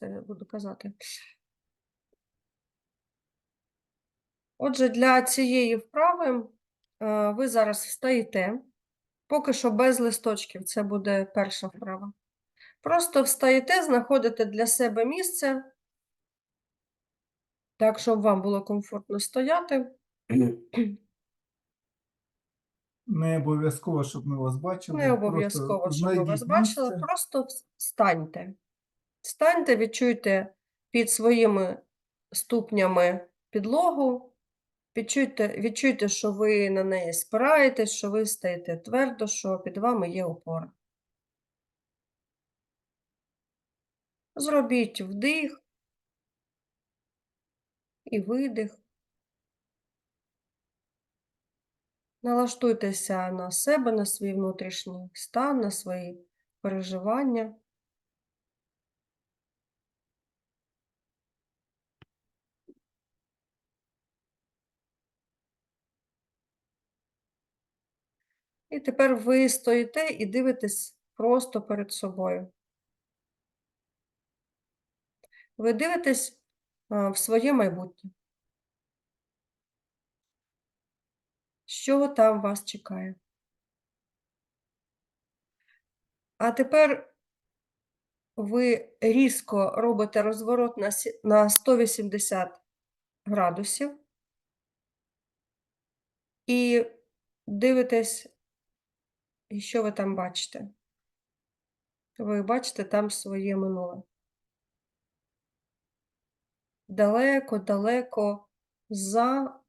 це буду казати. Отже, для цієї вправи е, ви зараз встаєте. Поки що без листочків, це буде перша вправа. Просто встаєте, знаходите для себе місце, так, щоб вам було комфортно стояти. Не обов'язково, щоб ми вас бачили. Не обов'язково, щоб ми вас бачили, просто встаньте. Встаньте, відчуйте під своїми ступнями підлогу, відчуйте, відчуйте, що ви на неї спираєтесь, що ви стоїте твердо, що під вами є опора. Зробіть вдих і видих. Налаштуйтеся на себе, на свій внутрішній стан, на свої переживання. І тепер ви стоїте і дивитесь просто перед собою. Ви дивитесь в своє майбутнє. Що там вас чекає? А тепер ви різко робите розворот на 180 градусів і дивитесь, і що ви там бачите. Ви бачите там своє минуле. Далеко, далеко за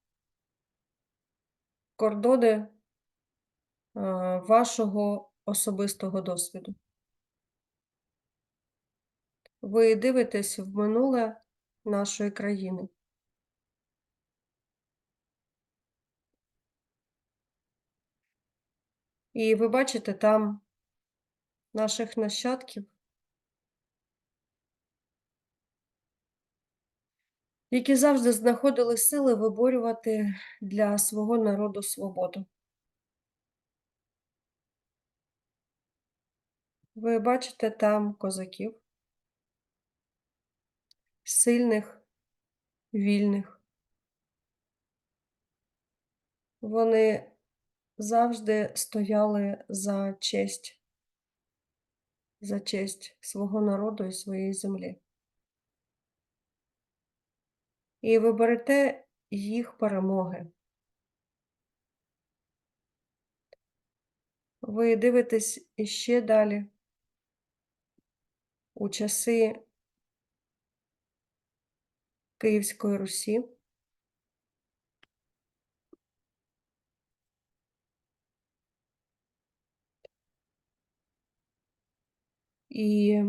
кордони е, вашого особистого досвіду. Ви дивитесь в минуле нашої країни. І ви бачите там наших нащадків, які завжди знаходили сили виборювати для свого народу свободу. Ви бачите там козаків, сильних, вільних. Вони завжди стояли за честь, за честь свого народу і своєї землі. І ви берете їх перемоги. Ви дивитесь іще далі у часи Київської Русі. І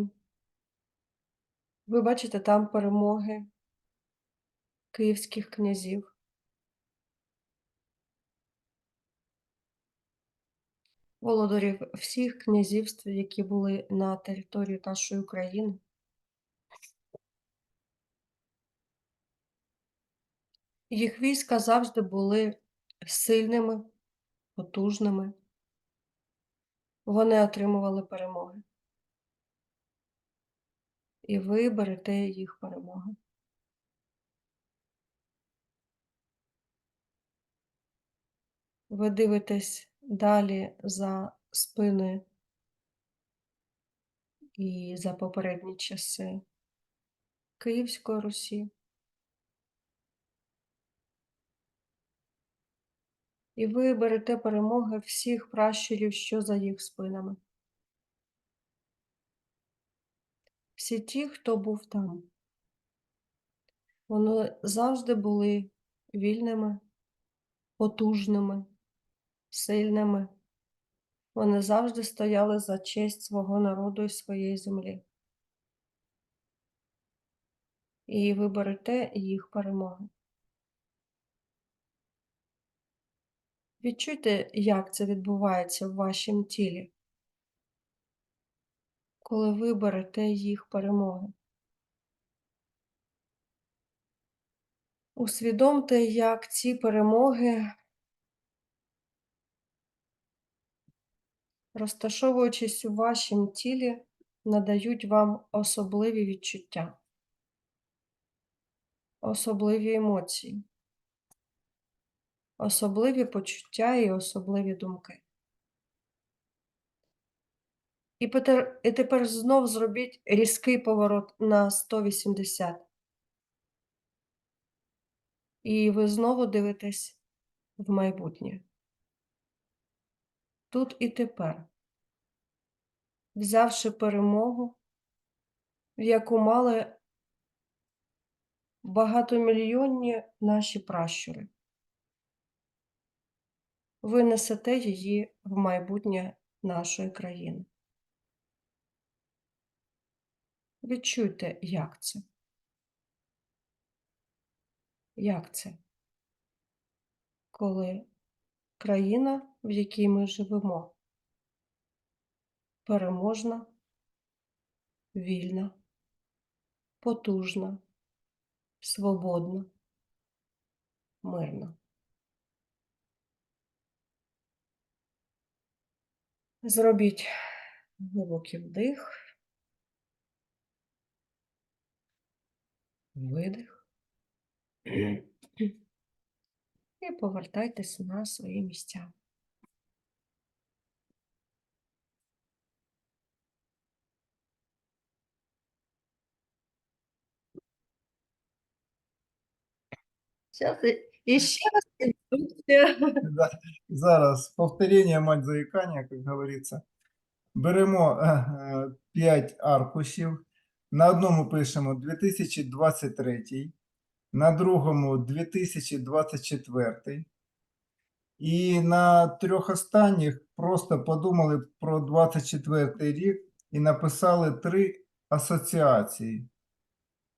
ви бачите там перемоги київських князів. Володарів всіх князівств, які були на території нашої України. Їх війська завжди були сильними, потужними. Вони отримували перемоги. І ви берете їх перемоги. Ви дивитесь далі за спини і за попередні часи Київської Русі. І ви берете перемоги всіх пращурів, що за їх спинами. Всі ті, хто був там. Вони завжди були вільними, потужними, сильними. Вони завжди стояли за честь свого народу і своєї землі. І ви берете їх перемоги. Відчуйте, як це відбувається в вашому тілі, коли ви берете їх перемоги. Усвідомте, як ці перемоги, розташовуючись у вашому тілі, надають вам особливі відчуття, особливі емоції, особливі почуття і особливі думки. І тепер, і тепер знов зробіть різкий поворот на 180. І ви знову дивитесь в майбутнє. Тут і тепер, взявши перемогу, в яку мали багатомільйонні наші пращури. Ви несете її в майбутнє нашої країни. Відчуйте, як це. Як це? Коли країна, в якій ми живемо, переможна, вільна, потужна, свободна, мирна. Зробіть глибокий вдих, видих. І повертайтесь на свої місця. І ще раз інструкція. Зараз повторення мать заїкання, як говориться. Беремо 5 аркушів. На одному пишемо 2023, на другому 2024. І на трьох останніх просто подумали про 24 рік і написали три асоціації.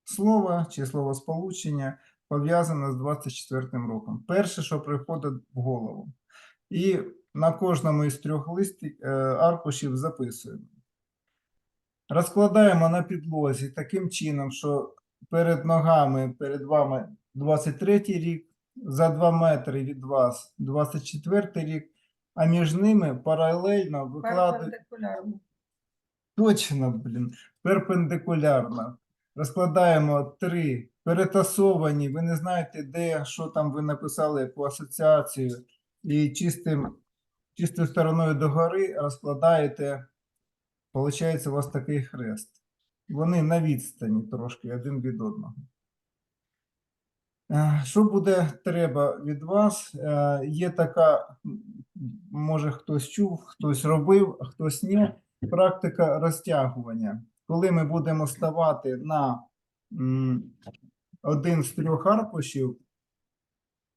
Слово чи словосполучення пов'язане з 24 роком. Перше, що приходить в голову. І на кожному із трьох листів е, аркушів записуємо. Розкладаємо на підлозі таким чином, що перед ногами, перед вами 23 рік, за 2 метри від вас 24 рік, а між ними паралельно викладаємо. Перпендикулярно. Точно, блін, перпендикулярно. Розкладаємо три перетасовані, ви не знаєте, де, що там ви написали, яку асоціацію, і чистим, чистою стороною догори розкладаєте, виходить, у вас такий хрест. Вони на відстані трошки один від одного. Е, Що буде треба від вас? Е, Є така, може хтось чув, хтось робив, а хтось ні практика розтягування. Коли ми будемо ставати на один з трьох аркушів,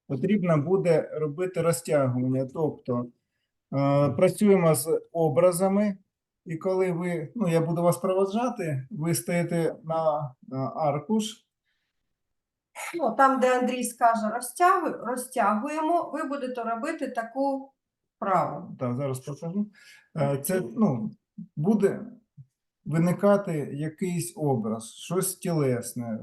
потрібно буде робити розтягування. Тобто е, працюємо з образами, і коли ви, ну я буду вас проводжати, ви стаєте на, на аркуш. Ну, там, де Андрій скаже розтягуй, розтягуємо, ви будете робити таку вправу. Так, зараз покажу. Е, Це ну, буде виникати якийсь образ, щось тілесне,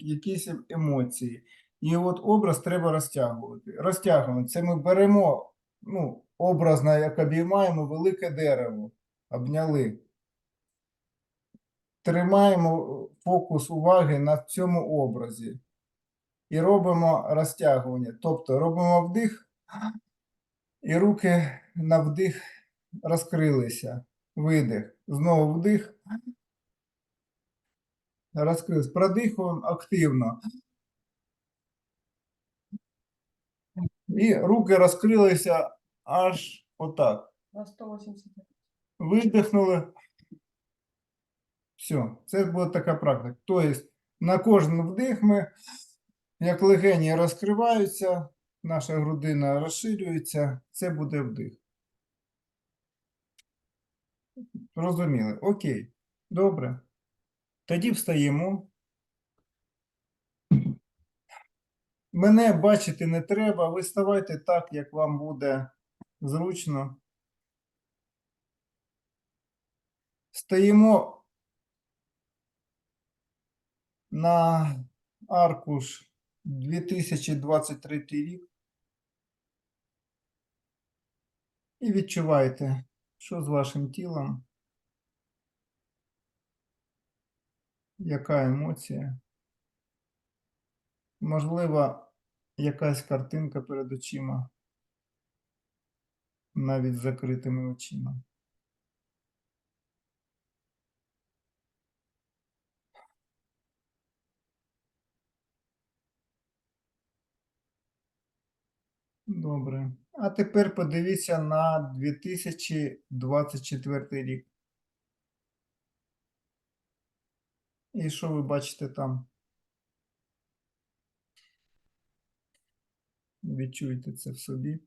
якісь емоції. І от образ треба розтягувати. Розтягуємо. Це ми беремо ну, образно, як обіймаємо велике дерево, обняли. Тримаємо фокус уваги на цьому образі і робимо розтягування. Тобто робимо вдих, і руки на вдих розкрилися. Видих. Знову вдих. Розкрились. Продихуємо активно. І руки розкрилися аж отак. На 180. Видихнули. Все, це буде така практика. Тобто на кожен вдих ми, як легені розкриваються, наша грудина розширюється, це буде вдих. Розуміли? Окей. Добре. Тоді встаємо. Мене бачити не треба. Ви ставайте так, як вам буде зручно. Стаємо на аркуш 2023 рік. І відчувайте, що з вашим тілом. Яка емоція? Можливо, якась картинка перед очима, навіть з закритими очима. Добре. А тепер подивіться на 2024 рік. І що ви бачите там? Відчуйте це в собі.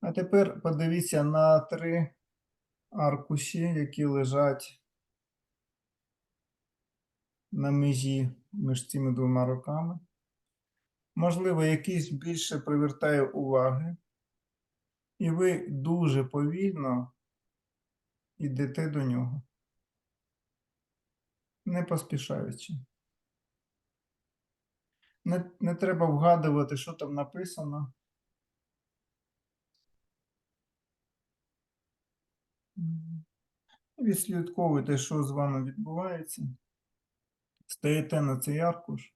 А тепер подивіться на три аркуші, які лежать на межі між цими двома роками. Можливо, якийсь більше привертає уваги, і ви дуже повільно йдете до нього, не поспішаючи. Не, не треба вгадувати, що там написано. Відслідковуйте, що з вами відбувається. Стаєте на цей аркуш.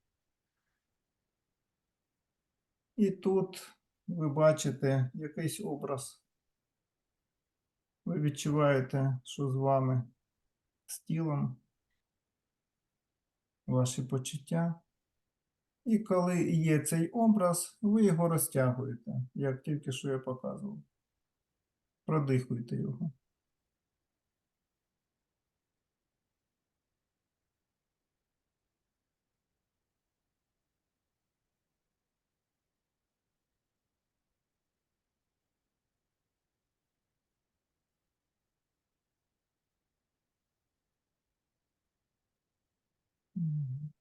І тут ви бачите якийсь образ. Ви відчуваєте, що з вами з тілом, ваші почуття. І коли є цей образ, ви його розтягуєте, як тільки що я показував. Продихуйте його.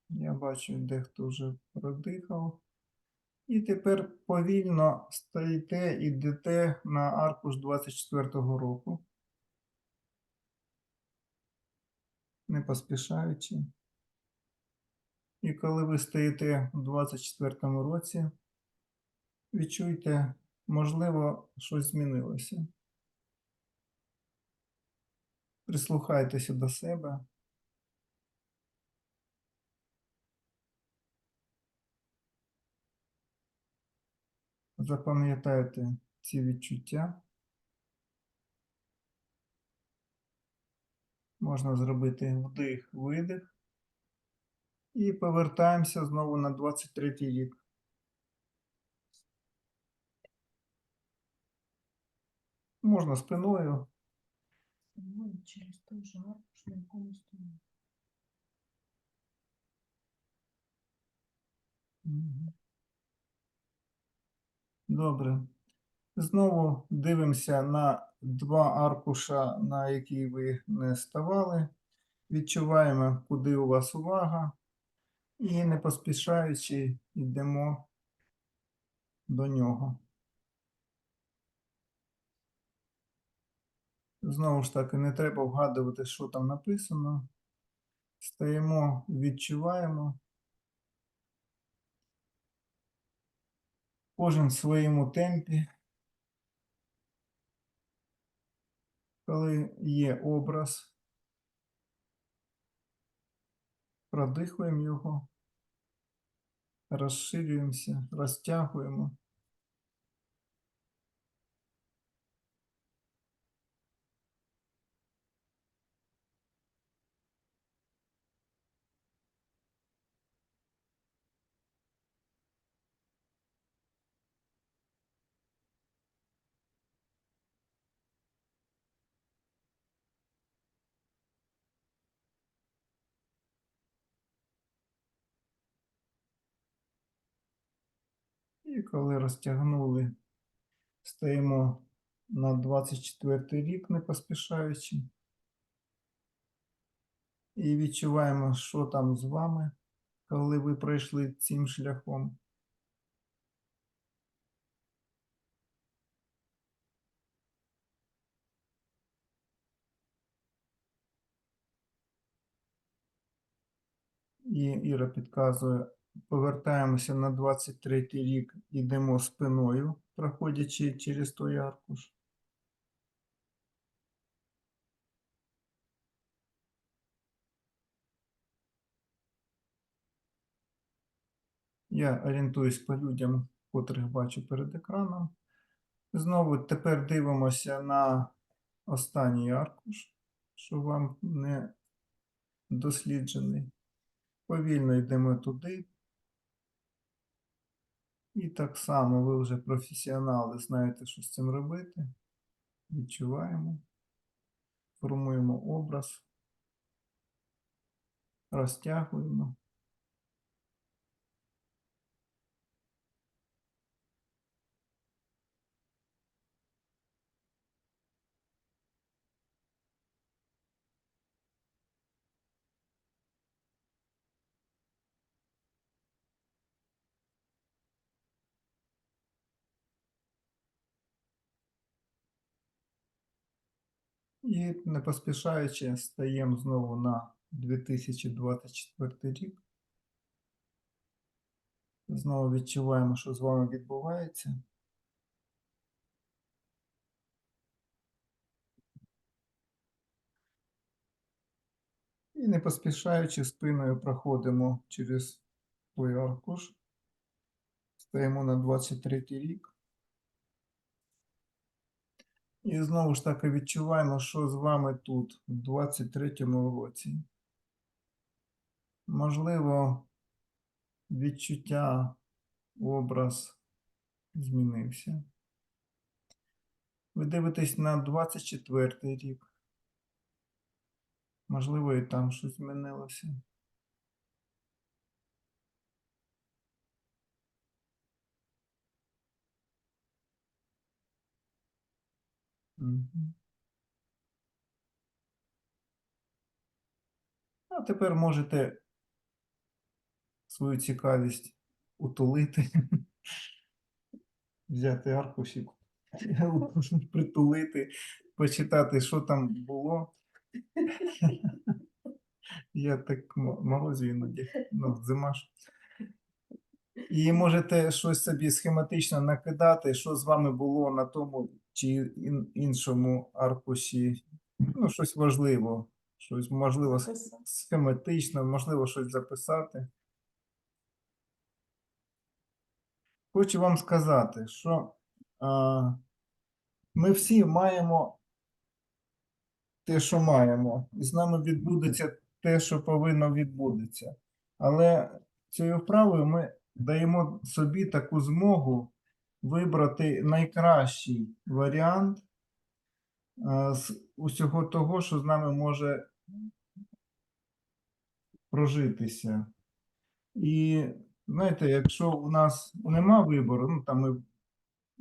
Я бачу, дехто вже продихав. І тепер повільно стоїте, йдете на аркуш 24-го року. Не поспішаючи. І коли ви стоїте у 24-му році, відчуйте, можливо, щось змінилося. Прислухайтеся до себе. Запам'ятайте ці відчуття. Можна зробити вдих, видих. І повертаємося знову на 23 рік. Можна спиною. Ну, через той же аркуш, на якому стоїть. Добре. Знову дивимося на два аркуша, на які ви не ставали. Відчуваємо, куди у вас увага. І не поспішаючи йдемо до нього. Знову ж таки, не треба вгадувати, що там написано. Стаємо, відчуваємо. Кожен в своєму темпі. Коли є образ, продихуємо його, розширюємося, розтягуємо. І коли розтягнули, стаємо на 24 рік, не поспішаючи. І відчуваємо, що там з вами, коли ви пройшли цим шляхом. І Іра підказує повертаємося на 23 рік, йдемо спиною, проходячи через той аркуш. Я орієнтуюсь по людям, котрих бачу перед екраном. Знову тепер дивимося на останній аркуш, що вам не досліджений. Повільно йдемо туди. І так само ви вже професіонали, знаєте, що з цим робити. Відчуваємо, формуємо образ, розтягуємо. І не поспішаючи стаємо знову на 2024 рік. Знову відчуваємо, що з вами відбувається. І не поспішаючи спиною проходимо через той аркуш. Стаємо на 23 рік. І знову ж таки відчуваємо, що з вами тут, в 23-му році. Можливо, відчуття, образ змінився. Ви дивитесь на 24-й рік. Можливо, і там щось змінилося. А тепер можете свою цікавість утулити, взяти аркушик, притулити, почитати, що там було. Я так морозю іноді, ну, зима ж. І можете щось собі схематично накидати, що з вами було на тому чи ін- іншому аркуші. Ну, щось важливо, щось можливо сх- схематично, можливо, щось записати. Хочу вам сказати, що а, ми всі маємо те, що маємо, і з нами відбудеться те, що повинно відбудеться. Але цією вправою ми даємо собі таку змогу вибрати найкращий варіант з усього того, що з нами може прожитися. І знаєте, якщо у нас нема вибору, ну там ми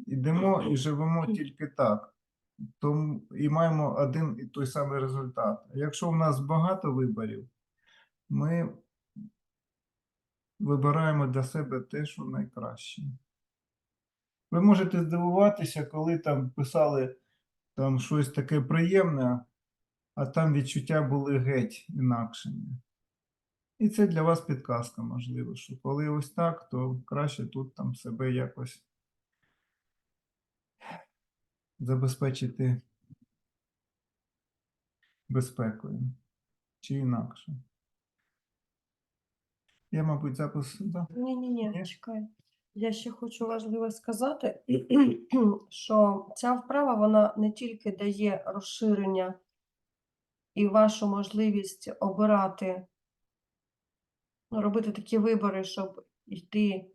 йдемо і живемо тільки так, то і маємо один і той самий результат. Якщо у нас багато виборів, ми вибираємо для себе те, що найкраще. Ви можете здивуватися, коли там писали там щось таке приємне, а там відчуття були геть інакшими. І це для вас підказка, можливо, що коли ось так, то краще тут там себе якось забезпечити безпекою чи інакше. Я, мабуть, запис. Да? Ні, Я ще хочу важливо сказати, що ця вправа вона не тільки дає розширення і вашу можливість обирати, ну, робити такі вибори, щоб йти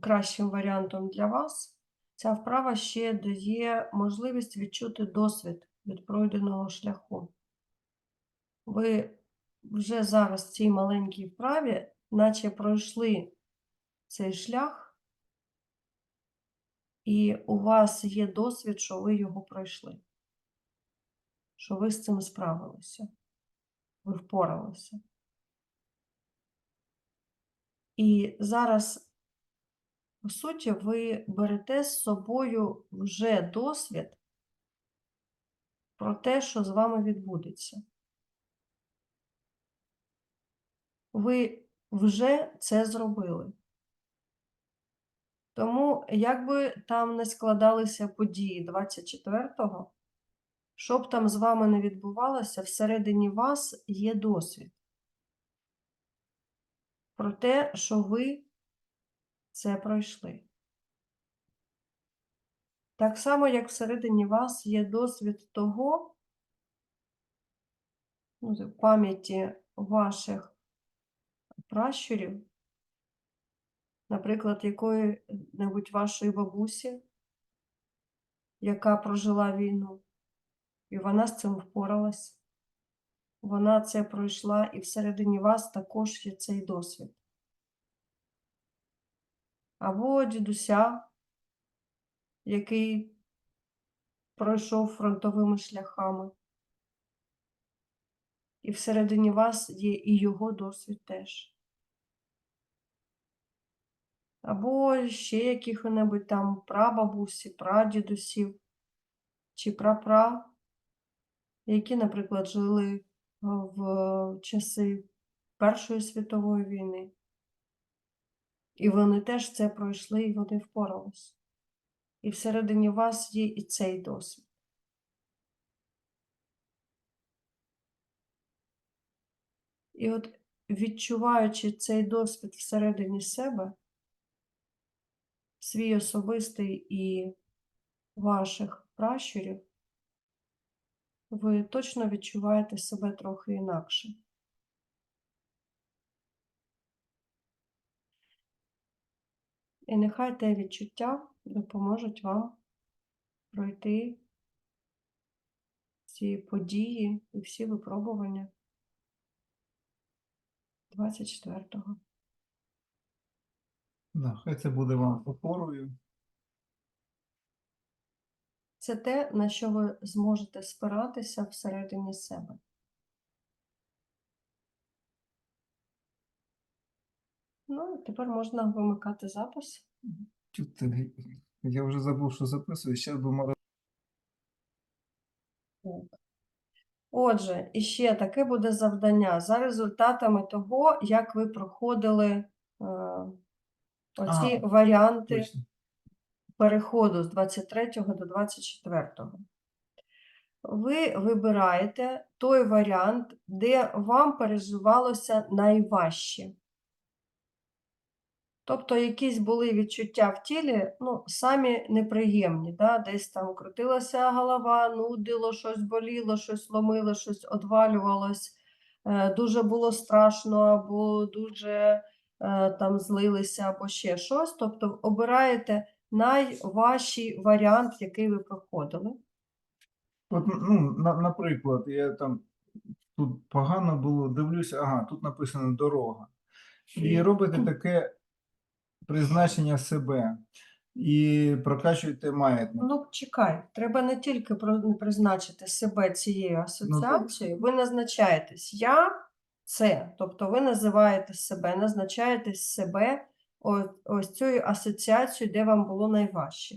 кращим варіантом для вас. Ця вправа ще дає можливість відчути досвід від пройденого шляху. Ви вже зараз в цій маленькій вправі, наче пройшли цей шлях, і у вас є досвід, що ви його пройшли, що ви з цим справилися, ви впоралися. І зараз, по суті, ви берете з собою вже досвід про те, що з вами відбудеться. Ви вже це зробили. Тому, як би там не складалися події 24-го, що б там з вами не відбувалося, всередині вас є досвід про те, що ви це пройшли. Так само, як всередині вас є досвід того, ну, в пам'яті ваших пращурів, наприклад, якої-небудь вашої бабусі, яка прожила війну, і вона з цим впоралась. Вона це пройшла, і всередині вас також є цей досвід. Або дідуся, який пройшов фронтовими шляхами. І всередині вас є і його досвід теж. Або ще яких-небудь там прабабусі, прадідусів чи прапра, які, наприклад, жили е, в часи Першої світової війни. І вони теж це пройшли, і вони впорались. І всередині вас є і цей досвід. І от відчуваючи цей досвід всередині себе, свій особистий і ваших пращурів, ви точно відчуваєте себе трохи інакше. І нехай те відчуття допоможуть вам пройти ці події і всі випробування 24-го. Да, хай це буде вам опорою. Це те, на що ви зможете спиратися всередині себе. Ну, тепер можна вимикати запис. Чути, я вже забув, що записую. Зараз будемо Отже, іще таке буде завдання за результатами того, як ви проходили е, оці А, варіанти точно. переходу з 23 до 24. Ви вибираєте той варіант, де вам переживалося найважче. Тобто якісь були відчуття в тілі, ну, самі неприємні, да? десь там крутилася голова, нудило, щось боліло, щось ломило, щось одвалювалось, е, дуже було страшно, або дуже там злилися, або ще щось. Тобто обираєте найважчий варіант, який ви проходили. От, ну, на, наприклад, я там тут погано було, дивлюся, ага, тут написано дорога. І робите таке призначення себе і прокачуєте маятник. Ну, чекай, треба не тільки призначити себе цією асоціацією, ви назначаєтесь я це, тобто ви називаєте себе, назначаєте себе ось цією асоціацією, де вам було найважче.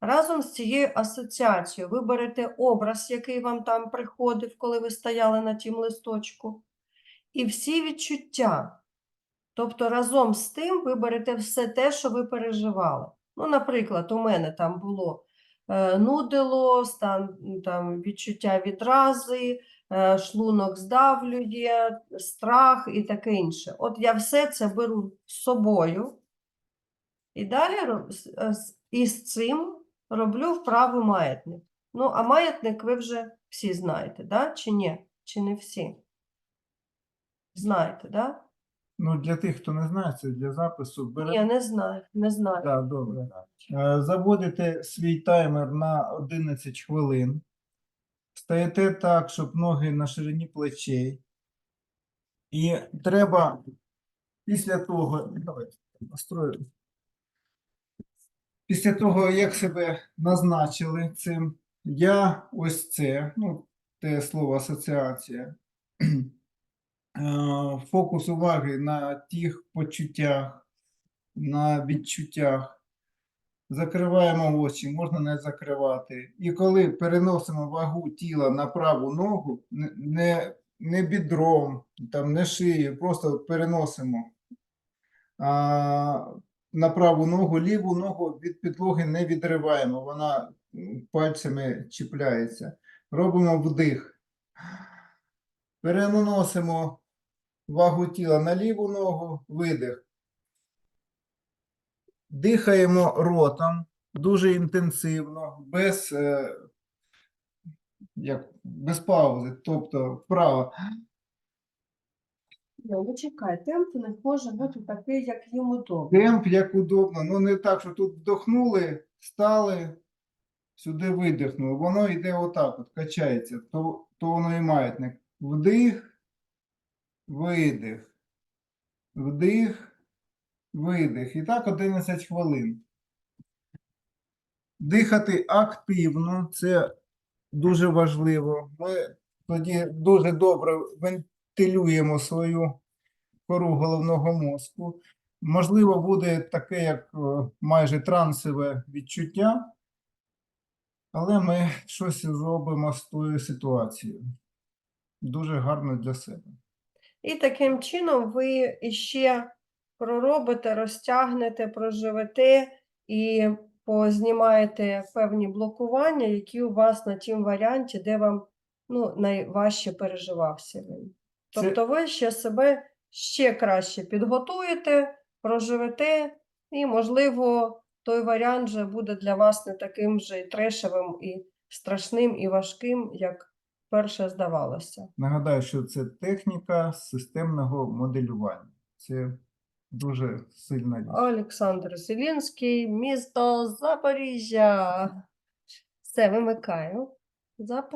Разом з цією асоціацією ви берете образ, який вам там приходив, коли ви стояли на тім листочку, і всі відчуття. Тобто разом з тим ви берете все те, що ви переживали. Ну, наприклад, у мене там було е, нудило, стан там, відчуття відрази, шлунок здавлює, страх і таке інше. От я все це беру з собою і далі ро- з- е, із цим роблю вправу маятник. Ну, а маятник ви вже всі знаєте, да? чи ні? Чи не всі? Знаєте, да? Ну, для тих, хто не знає, це для запису. Ні, Берете, не знаю, не знаю. да, добре. Е, Заводите свій таймер на 11 хвилин. Стаєте так, щоб ноги на ширині плечей. І треба після того, давайте настрою. Після того, як себе назначили цим, я ось це, ну, те слово асоціація. Е, Фокус уваги на тих почуттях, на відчуттях. Закриваємо очі, можна не закривати. І коли переносимо вагу тіла на праву ногу, не- не, бідром, там, не шиєю, просто переносимо а, на праву ногу, ліву ногу від підлоги не відриваємо, вона пальцями чіпляється. Робимо вдих. Переносимо вагу тіла на ліву ногу, видих. Дихаємо ротом дуже інтенсивно, без, е, як, без паузи, тобто вправо. Ну, чекай, темп них може бути такий, як їм удобно. Темп як удобно, ну не так, що тут вдохнули, стали, сюди видихнули. Воно йде отак, от качається, то, то воно і маятник. Вдих, видих, вдих, видих. І так 11 хвилин. Дихати активно, це дуже важливо. Ми тоді дуже добре вентилюємо свою кору головного мозку. Можливо, буде таке, як е, майже трансове відчуття, але ми щось зробимо з тою ситуацією. Дуже гарно для себе. І таким чином ви іще проробите, розтягнете, проживете і познімаєте певні блокування, які у вас на тім варіанті, де вам ну, найважче переживався він. Тобто ви ще себе ще краще підготуєте, проживете, і, можливо, той варіант вже буде для вас не таким же і трешевим, і страшним, і важким, як перше здавалося. Нагадаю, що це техніка системного моделювання. Це дуже сильна річ. Олександр Зелінський, місто Запоріжжя. Все, вимикаю. Запис.